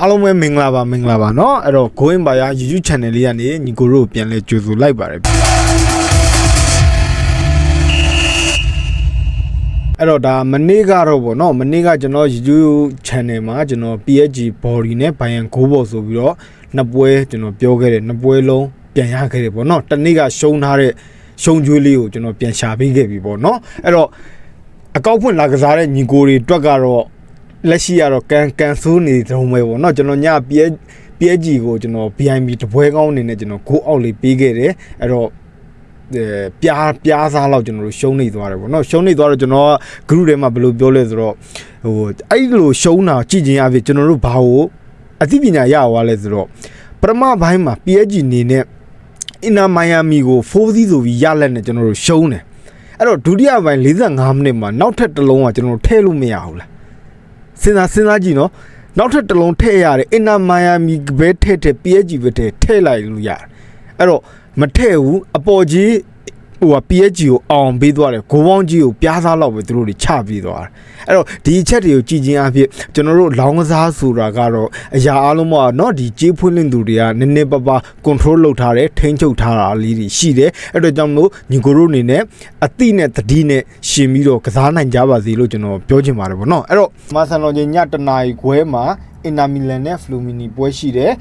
အားလုံးပဲမင်္ဂလာပါမင်္ဂလာပါเนาะအဲ့တော့ going by YouTube channel လေးကနေညီကိုတို့ကိုပြန်လဲကြိုဆိုလိုက်ပါတယ်အဲ့တော့ဒါမနေ့ကတော့ဗောနော်မနေ့ကကျွန်တော် YouTube channel မှာကျွန်တော် PSG body နဲ့ Bayern goal ပေါ်ဆိုပြီးတော့နှစ်ပွဲကျွန်တော်ပြောခဲ့တယ်နှစ်ပွဲလုံးပြန်ရခဲ့တယ်ဗောနော်တနေ့ကရှုံးထားတဲ့ရှုံးကျွေးလေးကိုကျွန်တော်ပြန်ရှာပေးခဲ့ပြီဗောနော်အဲ့တော့အကောက်ဖွင့်လာကစားတဲ့ညီကိုတွေအတွက်ကတော့ လက်ရှိကတော့ကန်ကန်ဆိုးနေတုံးပဲပေါ့เนาะကျွန်တော်ညပြဲပြဲကြီးကိုကျွန်တော် BIB တပွဲကောင်းအနေနဲ့ကျွန်တော်ဂိုးအောက်လေးပေးခဲ့တယ်အဲ့တော့အဲပြားပြားစားလောက်ကျွန်တော်တို့ရှုံးနေသွားတယ်ပေါ့เนาะရှုံးနေသွားတော့ကျွန်တော်က group ထဲမှာဘယ်လိုပြောလဲဆိုတော့ဟိုအဲ့လိုရှုံးတာကြည့်ချင်းအဖြစ်ကျွန်တော်တို့ဘာကိုအသိပညာရသွားလဲဆိုတော့ပထမပိုင်းမှာ PSG အနေနဲ့အင်နာမိုင်ယာမီကို4-0ဆိုပြီးရလက်နဲ့ကျွန်တော်တို့ရှုံးတယ်အဲ့တော့ဒုတိယပိုင်း45မိနစ်မှာနောက်ထပ်တစ်လုံးကကျွန်တော်တို့ထည့်လို့မရဘူးလား စဉ်းစားစဉ်းစားကြည့်နော်နောက်ထပ်တစ်လုံးထည့်ရတယ်အင်နာမိုင်ယာမီပဲထည့်ထည့် PSG ပဲထည့်ထည့်လိုက်လို့ရတယ်အဲ့တော့မထည့်ဘူးအပေါ်ကြီး ဟိုက PSG ကိုအောင်ပေးသွားတယ်ဂိုးပေါင်းကြီးကိုပြားစားလောက်ပဲသူတို့တွေချပေးသွားတယ်အဲ့တော့ဒီအချက်တွေကိုကြည်ချင်းအဖြစ်ကျွန်တော်တို့လောင်းကစားဆိုတာကတော့အရာအလုံးမเนาะဒီကြေးဖွင့်လင့်သူတွေကနည်းနည်းပါးပါ control လုပ်ထားတယ်ထိန်းချုပ်ထားတာလေးတွေရှိတယ်အဲ့တော့ကြောင့်မလို့ညီကိုတို့အနေနဲ့အတိနဲ့တတိနဲ့ရှင်ပြီးတော့ကစားနိုင်ကြပါစေလို့ကျွန်တော်ပြောချင်ပါတယ်ဗောနော်အဲ့တော့မာဆန်တော်ချင်းညတနာရီခွဲမှာအင်နာမီလန်နဲ့ဖလူမီနီပွဲရှိတယ်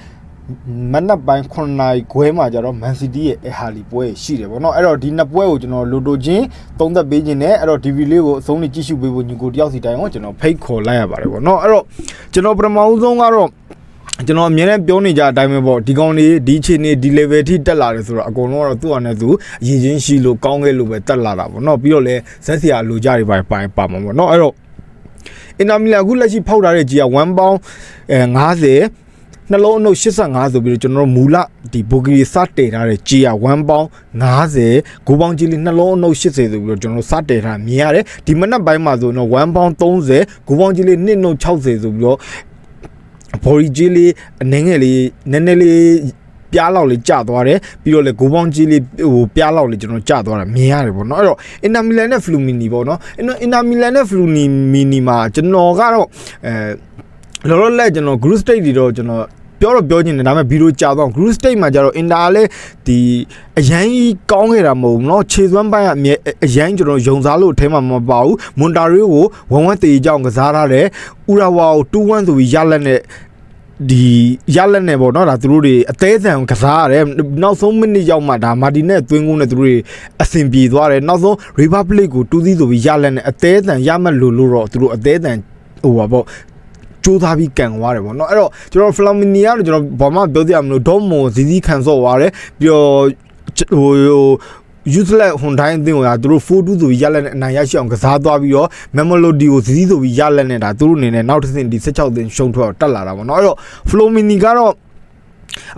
မနက်ပိုင်း9နာရီခွဲမှာကျတော့မန်စီးတီးရဲ့အဟာလီပွဲရှိတယ်ဗောနော်အဲ့တော့ဒီနှစ်ပွဲကိုကျွန်တော်လိုတိုချင်းသုံးသက်ပေးခြင်းနဲ့အဲ့တော့ DV လေးကိုအဆုံးလေးကြည့်ရှုပေးဖို့ညီကိုတယောက်စီတိုင်းကိုကျွန်တော်ဖိတ်ခေါ်လိုက်ရပါတယ်ဗောနော်အဲ့တော့ကျွန်တော်ပထမဦးဆုံးကတော့ကျွန်တော်အမြဲတမ်းပြောနေကြအတိုင်းပဲပေါ့ဒီကောင်လေးဒီအချိန်နေဒီ level ထိတက်လာတယ်ဆိုတော့အကုန်လုံးကတော့သူ့အနေနဲ့သူအရင်ချင်းရှိလို့ကောင်းခဲ့လို့ပဲတက်လာတာပေါ့နော်ပြီးတော့လဲဇက်စီယာလိုကြတွေပါပါပါမှာပေါ့နော်အဲ့တော့အင်တာမီလန်အခုလက်ရှိဖောက်ထားတဲ့ကြီးက1ပေါင်းအဲ90 နှလုံးအုပ်85ဆိုပြီးတော့ကျွန်တော်တို့မူလဒီဘိုဂီစတင်ထားတဲ့ကြီးက1ပေါင်း90ဂိုးပေါင်းကြီးလေးနှလုံးအုပ်80ဆိုပြီးတော့ကျွန်တော်တို့စတင်ထားမြင်ရတယ်ဒီမနက်ပိုင်းမှာဆိုတော့1ပေါင်း30ဂိုးပေါင်းကြီးလေး2နှုတ်60ဆိုပြီးတော့ဘော်ရီကြီးလေးအနေငယ်လေးနည်းနည်းလေးပြားလောက်လေးကျသွားတယ်ပြီးတော့လေဂိုးပေါင်းကြီးလေးဟိုပြားလောက်လေးကျွန်တော်ကျသွားတာမြင်ရတယ်ပေါ့နော်အဲ့တော့အင်တာမီလန်နဲ့ဖလူမီနီပေါ့နော်အင်တာမီလန်နဲ့ဖလူနီမီနီမှာကျွန်တော်ကတော့အဲလောလောလတ်ကျွန်တော် group stage တွေတော့ကျွန်တော် ပြောတော့ပြောချင်တယ်ဒါပေမဲ့ဗီဒီယိုကြာတော့ group stage မှာကျတော့ inter လည်းဒီအရန်ကြီးကောင်းခဲ့တာမဟုတ်ဘူးเนาะခြေစွမ်းပိုင်းကအမြဲအရန်ကျွန်တော်ယုံစားလို့အထဲမှာမပါဘူးမွန်တာရီကိုဝမ်ဝမ်တေးကြောင်ကစားထားတယ်ဥရာဝါကို2-1ဆိုပြီးရလက်နဲ့ ဒီရလက်နဲ့ပေါ့နော်ဒါသူတို့တွေအသေးအံကစားရတယ်နောက်ဆုံးမိနစ်ရောက်မှဒါမာတီနဲ့သွင်းကုန်းနဲ့သူတို့တွေအဆင်ပြေသွားတယ်နောက်ဆုံး Republic ကိုတူးသီးဆိုပြီးရလက်နဲ့အသေးအံရမှတ်လို့လို့တော့သူတို့အသေးအံဟိုပါပေါ့ စူးသားပြီးကန်သွားတယ်ပေါ့နော်အဲ့တော့ကျွန်တော် Flamini ကတော့ကျွန်တော်ဘာမှပြောပြရမလို့ဒေါမွန်ဇီဇီခံဆော့သွားတယ်ပြီးတော့ဟို useless Hyundai အသင်းကိုဒါသူတို့4-2ဆိုပြီးရလက်နဲ့အနိုင်ရရှိအောင်ကစားသွားပြီးတော့ Melody ကိုဇီးဇီးဆိုပြီးရလက်နဲ့ဒါသူတို့အနေနဲ့နောက်တစ်ဆင့်ဒီ16သင်းရှုံးထွက်တက်လာတာပေါ့နော်အဲ့တော့ Flomini ကတော့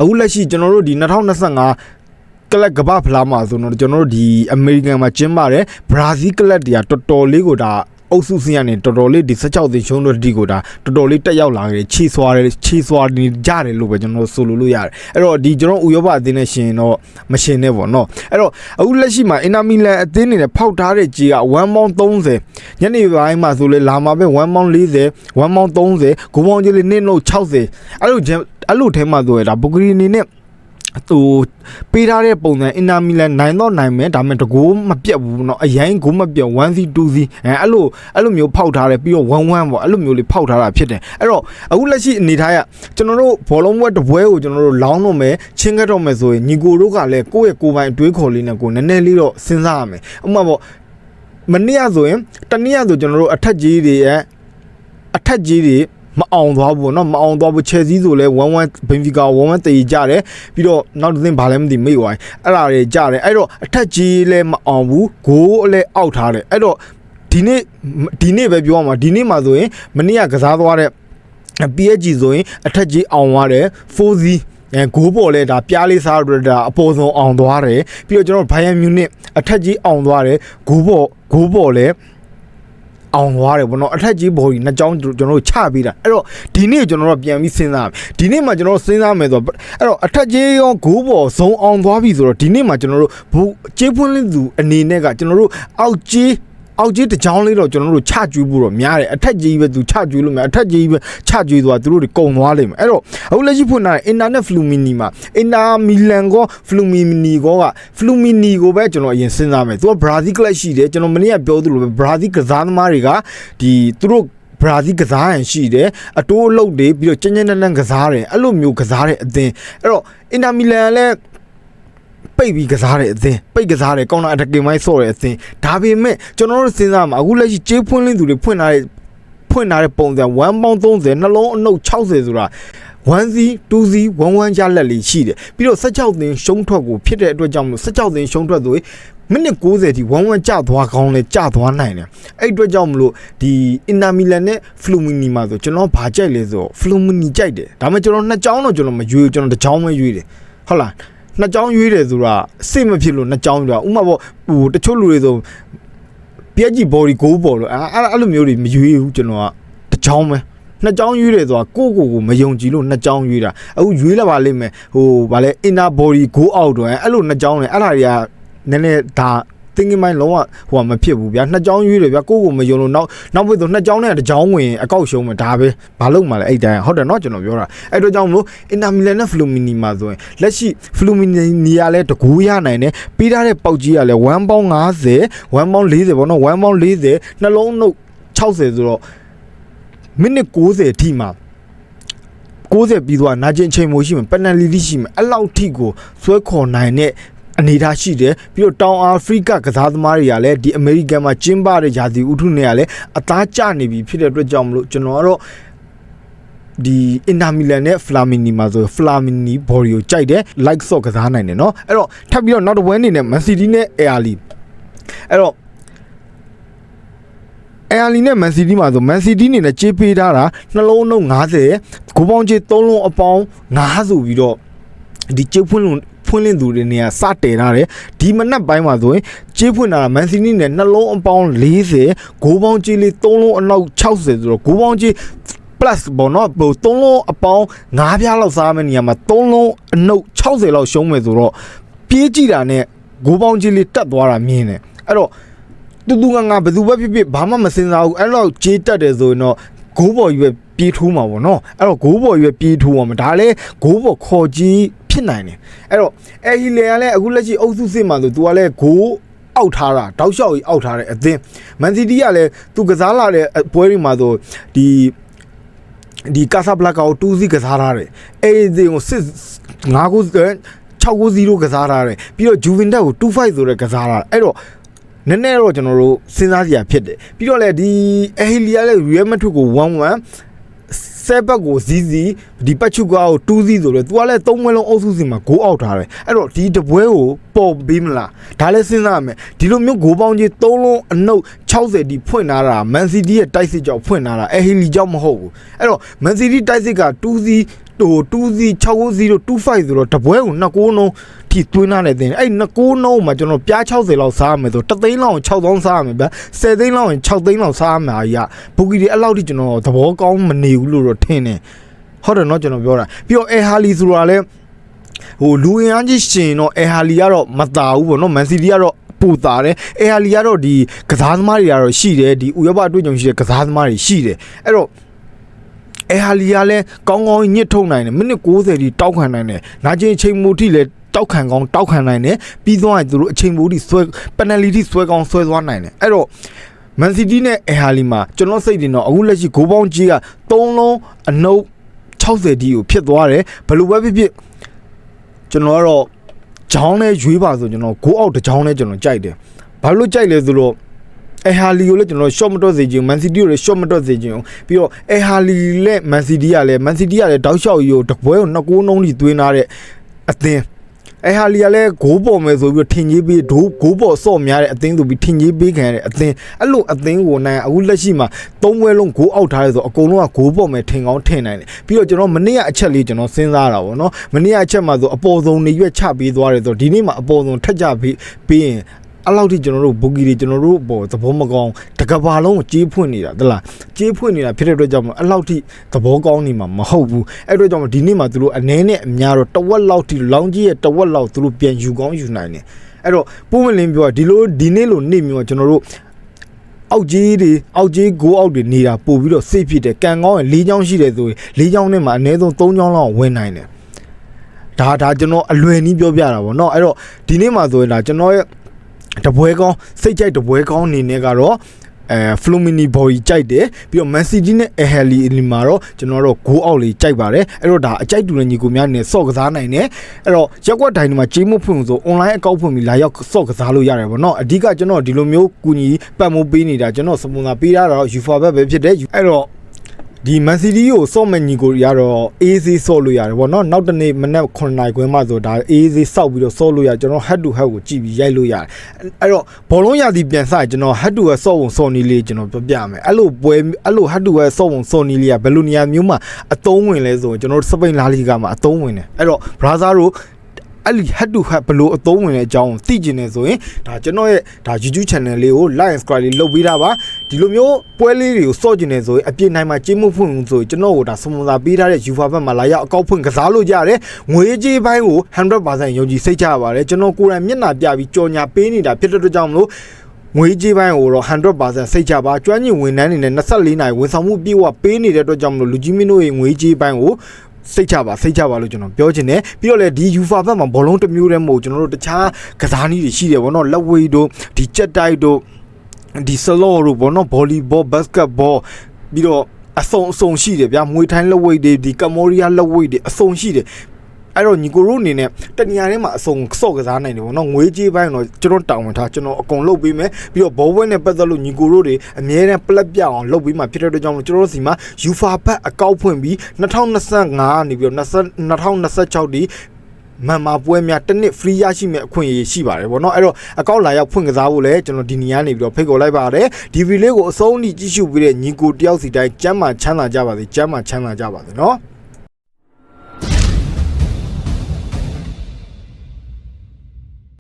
အခုလက်ရှိကျွန်တော်တို့ဒီ2025ကလပ်ကမ္ဘာဖလားမှာဆိုတော့ကျွန်တော်တို့ဒီအမေရိကန်မှာကျင်းပါတယ်ဘရာဇီးကလပ်တွေကတော်တော်လေးကိုဒါ အုပ်စုစင်းကနေတော်တော်လေးဒီ16သင်းရှုံးတော့ဒီကိုဒါတော်တော်လေးတက်ရောက်လာခဲ့ချီဆွာတယ်ချီဆွာနေကြတယ်လို့ပဲကျွန်တော်ဆိုလိုလို့ရတယ်အဲ့တော့ဒီကျွန်တော်ဥရောပအသင်းနဲ့ရှင်တော့မရှင်နဲ့ပေါ့နော်အဲ့တော့အခုလက်ရှိမှာအင်တာမီလန်အသင်းနေနဲ့ဖောက်ထားတဲ့ကြီးက1ပေါင်း30ညနေပိုင်းမှာဆိုလေလာမှာပဲ1ပေါင်း40 1ပေါင်း30ဂိုးပေါင်းကြီးလေး2နှုတ်60အဲ့လိုအဲ့လိုထဲမှာဆိုရတာဘူဂရီနေနဲ့ သူပေးထားတဲ့ပုံစံအင်နာမီလန်နိုင်တော့နိုင်မယ်ဒါပေမဲ့တကိုးမပြတ်ဘူးเนาะအရင်ဂိုးမပြတ် 1C 2C အဲအဲ့လိုအဲ့လိုမျိုးဖောက်ထားတယ်ပြီးတော့1 1ပေါ့အဲ့လိုမျိုးလေးဖောက်ထားတာဖြစ်တယ်အဲ့တော့အခုလက်ရှိအနေထားရကျွန်တော်တို့ဘောလုံးပွဲတစ်ပွဲကိုကျွန်တော်တို့လောင်းတော့မယ်ချင်းကတ်တော့မယ်ဆိုရင်ညီကိုတို့ကလည်းကိုယ့်ရဲ့ကိုယ်ပိုင်အတွေးခေါ်လေးနဲ့ကိုယ်နည်းနည်းလေးတော့စဉ်းစားရမယ်ဥပမာပေါ့မနေ့ကဆိုရင်တနေ့ကဆိုကျွန်တော်တို့အထက်ကြီးတွေရဲ့အထက်ကြီးတွေ မအောင်သွားဘူးပေါ့နော်မအောင်သွားဘူးချယ်ဆီဆိုလဲ1-1ဘင်ဖီကာ1-1တေးကြတယ်ပြီးတော့နောက်တစ်သင်းဘာလဲမသိမိဝိုင်းအဲ့ဒါတွေကြတယ်အဲ့တော့အထက်ကြီးလဲမအောင်ဘူးဂိုးလဲအောက်ထားတယ်အဲ့တော့ဒီနေ့ဒီနေ့ပဲပြောရမှာဒီနေ့မှာဆိုရင်မနေ့ကကစားသွားတဲ့ PSG ဆိုရင်အထက်ကြီးအောင်သွားတယ်4-0အဲဂိုးပေါ်လဲဒါပြားလေးစားရတာအပေါ်ဆုံးအောင်သွားတယ်ပြီးတော့ကျွန်တော်ဘိုင်ယန်မြူနစ်အထက်ကြီးအောင်သွားတယ်ဂိုးပေါ်ဂိုးပေါ်လဲ အောင်သွားတယ်ဗောနော်အထက်ကြီးဘော်ကြီးနှစ်ကြောင်းကျွန်တော်တို့ချပေးတာအဲ့တော့ဒီနေ့ကျွန်တော်တို့ပြန်ပြီးစဉ်းစားမယ်ဒီနေ့မှကျွန်တော်တို့စဉ်းစားမယ်ဆိုတော့အဲ့တော့အထက်ကြီးရောဂိုးပေါ်ဇုံအောင်သွားပြီဆိုတော့ဒီနေ့မှကျွန်တော်တို့ဘူကျေးဖွင့်လင်းသူအနေနဲ့ကကျွန်တော်တို့အောက်ကြီး အောက်ကြီးတစ်ချောင်းလေးတော့ကျွန်တော်တို့ချကျွေးဖို့တော့များတယ်အထက်ကြီးပဲသူချကျွေးလို့များအထက်ကြီးပဲချကျွေးသွားသူတို့တွေကုံသွားလိမ့်မယ်အဲ့တော့အခုလက်ရှိဖွင့်ထားတဲ့ internet flumini မှာ inter milan ကော flumini ကောက flumini ကိုပဲကျွန်တော်အရင်စဉ်းစားမယ်သူက brazil club ရှိတယ်ကျွန်တော်မနေ့ကပြောသလိုပဲ brazil ကစားသမားတွေကဒီသူတို့ဘရာဇီးကစားရန်ရှိတယ်အတိုးအလုတ်တွေပြီးတော့ကျဉ်းကျဉ်းနန်းနန်းကစားတယ်အဲ့လိုမျိုးကစားတဲ့အသင်းအဲ့တော့အင်တာမီလန်လည်း ပိတ်ပြီးကစားတဲ့အသင်းပိတ်ကစားတယ်ကောင်းတာအတကင်မိုင်းဆော့တဲ့အသင်းဒါပေမဲ့ကျွန်တော်တို့စဉ်းစားမှာအခုလက်ရှိကြေးဖွင့်လင်းသူတွေဖွင့်လာတဲ့ဖွင့်လာတဲ့ပုံစံ1ပေါင်း30နှလုံးအနှုတ်60ဆိုတာ1စီ2စီ11ရလက်လေးရှိတယ်ပြီးတော့16သင်းရှုံးထွက်ကိုဖြစ်တဲ့အတွက်ကြောင့်မလို့16သင်းရှုံးထွက်သူမိနစ်60ထိ1 1ကျသွားကောင်းလဲကျသွားနိုင်တယ်အဲ့အတွက်ကြောင့်မလို့ဒီအင်နာမီလန်နဲ့ဖလူမီနီမှာဆိုကျွန်တော်ဘာကြိုက်လဲဆိုဖလူမီနီကြိုက်တယ်ဒါပေမဲ့ကျွန်တော်နှစ်ကြောင်းတော့ကျွန်တော်မရွေးဘူးကျွန်တော်တစ်ကြောင်းပဲရွေးတယ်ဟုတ်လား နှစ်ကြောင်းရွေးတယ်ဆိုတာစိတ်မဖြစ်လို့နှစ်ကြောင်းရွေးတာဥမာပေါ့ဟိုတချို့လူတွေဆိုပြက်ကြီး body goal ပေါ်လို့အဲ့အဲ့လိုမျိုးတွေမရွေးဘူးကျွန်တော်ကတစ်ကြောင်းပဲနှစ်ကြောင်းရွေးတယ်ဆိုတာကိုယ့်ကိုယ်ကိုမယုံကြည်လို့နှစ်ကြောင်းရွေးတာအခုရွေးလာပါလိမ့်မယ်ဟိုဗာလဲ inner body go out တော့အဲ့လိုနှစ်ကြောင်းလေအဲ့ဒါတွေကနည်းနည်းဒါ thinking mind လုံးဝဟိုကမဖြစ်ဘူးဗျာနှစ်ကြောင်းရွေးတယ်ဗျာကိုယ့်ကိုမယုံလို့နောက်နောက်ဘက်ဆိုနှစ်ကြောင်းနဲ့တစ်ကြောင်းဝင်အကောက်ရှုံးမယ်ဒါပဲဘာလို့မှလဲအဲ့တိုင်းဟုတ်တယ်เนาะကျွန်တော်ပြောတာအဲ့တော့ကြောင့်မလို့ Inter Milan နဲ့ Flumini မှာဆိုရင်လက်ရှိ Flumini ကလည်းတကူရနိုင်တယ်ပြီးထားတဲ့ပေါက်ကြီးကလည်း1ပေါင်း50 1ပေါင်း40ပေါ့နော်1ပေါင်း40နှလုံးနှုတ်60ဆိုတော့မိနစ်60အထိမှာ60ပြီးသွားနာကျင်ချိန်မို့ရှိမယ်ပက်နလတီရှိမယ်အဲ့လောက်ထိကိုဆွဲခေါ်နိုင်တဲ့ အနေထားရှိတယ်ပြီးတော့တောင်အာဖရိကကစားသမားတွေကလည်းဒီအမေရိကန်မှာကျင်းပတဲ့ယာစီဥထုနဲ့ကလည်းအသားကျနေပြီဖြစ်တဲ့အတွက်ကြောင့်မလို့ကျွန်တော်ကတော့ဒီအင်တာမီလန်နဲ့ဖလာမီနီမှာဆိုဖလာမီနီဘော်ရီကိုကြိုက်တယ် like ဆော့ကစားနိုင်တယ်เนาะအဲ့တော့ထပ်ပြီးတော့နောက်တစ်ပွဲအနေနဲ့မန်စီးတီးနဲ့အေယာလီအဲ့တော့အဲယာလီနဲ့မန်စီးတီးမှာဆိုမန်စီးတီးနေနဲ့ကြေးပေးထားတာနှလုံးလုံး90ဂိုးပေါင်းကြေး3လုံးအပေါင်း9ဆိုပြီးတော့ဒီကြေးဖွင့်လုံး ဖွင့်လင်းသူတွေနေရာစတယ်ထားတယ်ဒီမနက်ပိုင်းမှာဆိုရင်ကြေးဖွင့်တာမန်စီးတီးနဲ့နှလုံးအပေါင်း40ဂိုးပေါင်းကြေးလေး3လုံးအနောက်60ဆိုတော့ဂိုးပေါင်းကြေး plus ပေါ့နော်ဟို3လုံးအပေါင်း9ပြားလောက်စားမယ့်နေရာမှာ3လုံးအနှုတ်60လောက်ရှုံးမယ်ဆိုတော့ပြေးကြည့်တာနဲ့ဂိုးပေါင်းကြီးလေးတက်သွားတာမြင်တယ်အဲ့တော့တူတူငါငါဘယ်သူပဲဖြစ်ဖြစ်ဘာမှမစင်စားဘူးအဲ့လောက်ကြေးတက်တယ်ဆိုရင်တော့ဂိုးပေါ်ကြီးပဲပြေးထိုးမှာပေါ့နော်အဲ့တော့ဂိုးပေါ်ကြီးပဲပြေးထိုးမှာမဒါလည်းဂိုးပေါ်ခေါ်ကြီး ဖြစ်နိုင်တယ်အဲ့တော့အဲဟီလေကလည်းအခုလက်ရှိအုပ်စုစစ်မှာဆိုသူကလည်းဂိုးအောက်ထားတာတောက်လျှောက်ကြီးအောက်ထားတဲ့အသင်းမန်စီးတီးကလည်းသူကစားလာတဲ့ပွဲတွေမှာဆိုဒီဒီကာဆာဘလက်ကာကို2စီကစားထားတယ်အဲ့ဒီကိုစစ်5ခု6-0ကစားထားတယ်ပြီးတော့ဂျူဗင်တက်ကို2-5ဆိုတဲ့ကစားထားတယ်အဲ့တော့နည်းနည်းတော့ကျွန်တော်တို့စဉ်းစားစရာဖြစ်တယ်ပြီးတော့လည်းဒီအဟီလီယာလည်း Real Madrid ကို1-1 ဆဲဘက်ကိုဇီးဇီဒီပတ်ချုကာကို2စီဆိုတော့ तू ကလည်း3ပွဲလုံးအုပ်စုစီမှာဂိုးအောက်ထားတယ်အဲ့တော့ဒီတပွဲကိုပေါ်ပေးမလားဒါလည်းစဉ်းစားရမယ်ဒီလိုမျိုးဂိုးပေါင်းကြီး3လုံးအနှုတ်60ဒီဖွင့်လာတာမန်စီးတီးရဲ့တိုက်စစ်ကြောင့်ဖွင့်လာတာအဟီလီကြောင့်မဟုတ်ဘူးအဲ့တော့မန်စီးတီးတိုက်စစ်က2စီဟို2စီ6-0 2-5ဆိုတော့တပွဲကို2ကိုးနှုံး ထိသွင်းလာတဲ့တင်အဲ့2ကိုးနှုံးမှာကျွန်တော်ပြား60လောက်စားရမယ်ဆိုတသိန်းလောက်6သောင်းစားရမယ်ဗျ10သိန်းလောက်ရင်6သိန်းလောက်စားရမှာကြီးဘူကီဒီအဲ့လောက်ထိကျွန်တော်သဘောကောင်းမနေဘူးလို့တော့ထင်တယ်ဟုတ်တယ်နော်ကျွန်တော်ပြောတာပြီးတော့အဲဟာလီဆိုတာလည်းဟိုလူရင်အားကြီးရှင်တော့အဲဟာလီကတော့မတာဘူးပေါ့နော်မန်စီးတီးကတော့ပူတာတယ်အဲဟာလီကတော့ဒီကစားသမားတွေကတော့ရှိတယ်ဒီဥရောပအတွေ့အကြုံရှိတဲ့ကစားသမားတွေရှိတယ်အဲ့တော့အဲဟာလီကလည်းကောင်းကောင်းညစ်ထုတ်နိုင်တယ်မိနစ်60ဒီတောက်ခံနိုင်တယ်နာကျင်ချိန်မူထိလည်း တောက်ခံကောင်းတောက်ခံနိုင်တယ်ပြီးသွားရင်သူတို့အချိန်မိုးထိဆွဲပယ်နယ်လီထိဆွဲကောင်းဆွဲသွားနိုင်တယ်အဲ့တော့မန်စီးတီးနဲ့အဲဟာလီမှာကျွန်တော်စိတ်တင်တော့အခုလက်ရှိဂိုးပေါင်းကြီးက3လုံးအနှုတ်60ဒီကိုဖြစ်သွားတယ်ဘယ်လိုပဲဖြစ်ဖြစ်ကျွန်တော်ကတော့ဂျောင်းနဲ့ရွေးပါဆိုကျွန်တော်ဂိုးအောက်တစ်ဂျောင်းနဲ့ကျွန်တော်ကြိုက်တယ်ဘာလို့ကြိုက်လဲဆိုတော့အဲဟာလီကိုလည်းကျွန်တော် short မတော့စေချင်မန်စီးတီးကိုလည်း short မတော့စေချင်အောင်ပြီးတော့အဲဟာလီနဲ့မန်စီးတီးကလည်းမန်စီးတီးကလည်းတောက်လျှောက်ကြီးကိုတပွဲကိုနှစ်ကိုးနှုံးကြီးသွင်းထားတဲ့အသင်း အဲဟာလီကလည်းဂိုးပေါ်မယ်ဆိုပြီးတော့ထင်ကြီးပေးဒိုးဂိုးပေါ်ဆော့များတဲ့အသင်းဆိုပြီးထင်ကြီးပေးခံရတဲ့အသင်းအဲ့လိုအသင်းကိုနိုင်အခုလက်ရှိမှာသုံးပွဲလုံးဂိုးအောက်ထားရဲဆိုအကုန်လုံးကဂိုးပေါ်မယ်ထင်ကောင်းထင်နိုင်တယ်ပြီးတော့ကျွန်တော်မနေ့ကအချက်လေးကျွန်တော်စဉ်းစားတာပေါ့နော်မနေ့ကအချက်မှာဆိုအပေါ်ဆုံးနေရွက်ချပေးသွားတယ်ဆိုတော့ဒီနေ့မှာအပေါ်ဆုံးထက်ကြပေးပေးရင် အဲ့လောက်ထိကျွန်တော်တို့ဘူဂီတွေကျွန်တော်တို့ပေါ်သဘောမကောင်းတကဘာလုံးကိုကြေးဖွင့်နေတာတလားကြေးဖွင့်နေတာဖြစ်တဲ့အတွက်ကြောင့်မို့အဲ့လောက်ထိသဘောကောင်းနေမှာမဟုတ်ဘူးအဲ့အတွက်ကြောင့်မို့ဒီနေ့မှာသူတို့အနေနဲ့အများတော့တဝက်လောက်ထိလောင်းကြီးရဲ့တဝက်လောက်သူတို့ပြန်ယူကောင်းယူနိုင်တယ်အဲ့တော့ပုံမလင်းပြောဒီလိုဒီနေ့လိုနေ့မျိုးကျွန်တော်တို့ အောက်ကြီးတွေအောက်ကြီးကိုအောက်တွေနေတာပို့ပြီးတော့စိတ်ဖြစ်တယ်ကံကောင်းရင်၄ချောင်းရှိတယ်ဆိုရင်၄ချောင်းနဲ့မှအနည်းဆုံး၃ချောင်းလောက်ဝင်နိုင်တယ်ဒါဒါကျွန်တော်အလွယ်နည်းပြောပြတာပေါ့เนาะအဲ့တော့ဒီနေ့မှာဆိုရင်ဒါကျွန်တော်ရဲ့ တပွဲကောင်းစိတ်ကြိုက်တပွဲကောင်းအနေနဲ့ကတော့အဲ Flumini Boy ကြိုက်တယ်ပြီးတော့ Man City နဲ့ Eheli ဒီမှာတော့ကျွန်တော်တို့ goal out လေးကြိုက်ပါတယ်အဲ့တော့ဒါအကြိုက်တူတဲ့ညီကိုများနေဆော့ကစားနိုင်တယ်အဲ့တော့ရက်ကွက်တိုင်းမှာကြေးမဖွင့်ဆို online အကောင့်ဖွင့်ပြီးလာရောက်ဆော့ကစားလို့ရတယ်ဗောနော်အဓိကကျွန်တော်ဒီလိုမျိုးကူညီပတ်မိုးပေးနေတာကျွန်တော်စပွန်ဆာပေးတာတော့ UFA ဘက်ပဲဖြစ်တယ်အဲ့တော့ ဒီ Man City ကိုစော့မဲ့ညီကိုရတော့ AC ဆော့လို့ရတယ်ဗောနော်နောက်တနေ့မနက်9နာရီခွဲမှဆိုဒါ AC စောက်ပြီးတော့ဆော့လို့ရကျွန်တော် head to head ကိုကြည့်ပြီးရိုက်လို့ရတယ်အဲ့တော့ဘောလုံးရသည်ပြန်စကျွန်တော် head to head ဆော့ဝင်ဆော့နီးလေးကျွန်တော်ပြောပြမယ်အဲ့လိုပွဲအဲ့လို head to head ဆော့ဝင်ဆော့နီးလေးကဘယ်လိုနေရာမျိုးမှာအသုံးဝင်လဲဆိုရင်ကျွန်တော်စပိန်လာလီဂါမှာအသုံးဝင်တယ်အဲ့တော့ brother တို့ အဲ့ဒီ head to head ဘယ်လိုအသုံးဝင်တဲ့အကြောင်းကိုသိကျင်နေဆိုရင်ဒါကျွန်တော်ရဲ့ဒါ YouTube channel လေးကို like and subscribe လေးလုပ်ပေးတာပါဒီလိုမျိုးပွဲလေးတွေကိုစော့ကျင်နေဆိုရင်အပြည့်နိုင်မှာကြေးမှုဖွင့်လို့ဆိုရင်ကျွန်တော်တို့ဒါစမွန်ဆာပေးထားတဲ့ UFA ဘက်မှာလာရောက်အကောက်ဖွင့်ကစားလို့ရတယ်ငွေကြေးပိုင်းကို100%ယုံကြည်စိတ်ချရပါတယ်ကျွန်တော်ကိုယ်တိုင်မျက်နှာပြပြီးကြော်ညာပေးနေတာဖြစ်တဲ့အတွက်ကြောင့်မလို့ငွေကြေးပိုင်းကိုတော့100%စိတ်ချပါကျွမ်းကျင်ဝန်ထမ်းတွေနဲ့24နိုင်ဝန်ဆောင်မှုပြေဝပေးနေတဲ့အတွက်ကြောင့်မလို့လူကြီးမင်းတို့ရဲ့ငွေကြေးပိုင်းကို စိတ်ချပါစိတ်ချပါလို့ကျွန်တော်ပြောချင်တယ်ပြီးတော့လေဒီ UFA ဘက်မှာဘောလုံးတစ်မျိုးတည်းမဟုတ်ကျွန်တော်တို့တခြားကစားနည်းတွေရှိတယ်ဗောနော်လက်ဝဲတို့ဒီကြက်တိုက်တို့ဒီဆလောတို့ဗောနော်ဗော်လီဘောဘတ်စကတ်ဘောပြီးတော့အစုံအစုံရှိတယ်ဗျာမွေထိုင်းလက်ဝဲတွေဒီကမောရီးယားလက်ဝဲတွေအစုံရှိတယ် အဲ့တော့ညီကိုတို့အနေနဲ့တနေရာထဲမှာအစုံစော့ကစားနိုင်တယ်ဗောနော်ငွေကြေးပိုင်းတော့ကျွန်တော်တောင်းဝင်ထားကျွန်တော်အကုန်လုပ်ပေးမယ်ပြီးတော့ဘောဘွဲနဲ့ပတ်သက်လို့ညီကိုတို့တွေအမြဲတမ်းပလက်ပြအောင်လုပ်ပေးမှဖြစ်တဲ့အတွက်ကြောင့်ကျွန်တော်တို့စီမှာ UFA ဘတ်အကောက်ဖွင့်ပြီး2025ကနေပြီးတော့2026ဒီမန်မာပွဲများတစ်နှစ် free ရရှိမဲ့အခွင့်အရေးရှိပါတယ်ဗောနော်အဲ့တော့အကောက်လာရောက်ဖွင့်ကစားဖို့လဲကျွန်တော်ဒီနေရာနေပြီးတော့ဖိတ်ခေါ်လိုက်ပါတယ်ဒီဗီလေးကိုအဆုံးအထိကြည့်ရှုပြီးတဲ့ညီကိုတယောက်စီတိုင်းကျမ်းမာချမ်းသာကြပါစေကျမ်းမာချမ်းသာကြပါစေနော်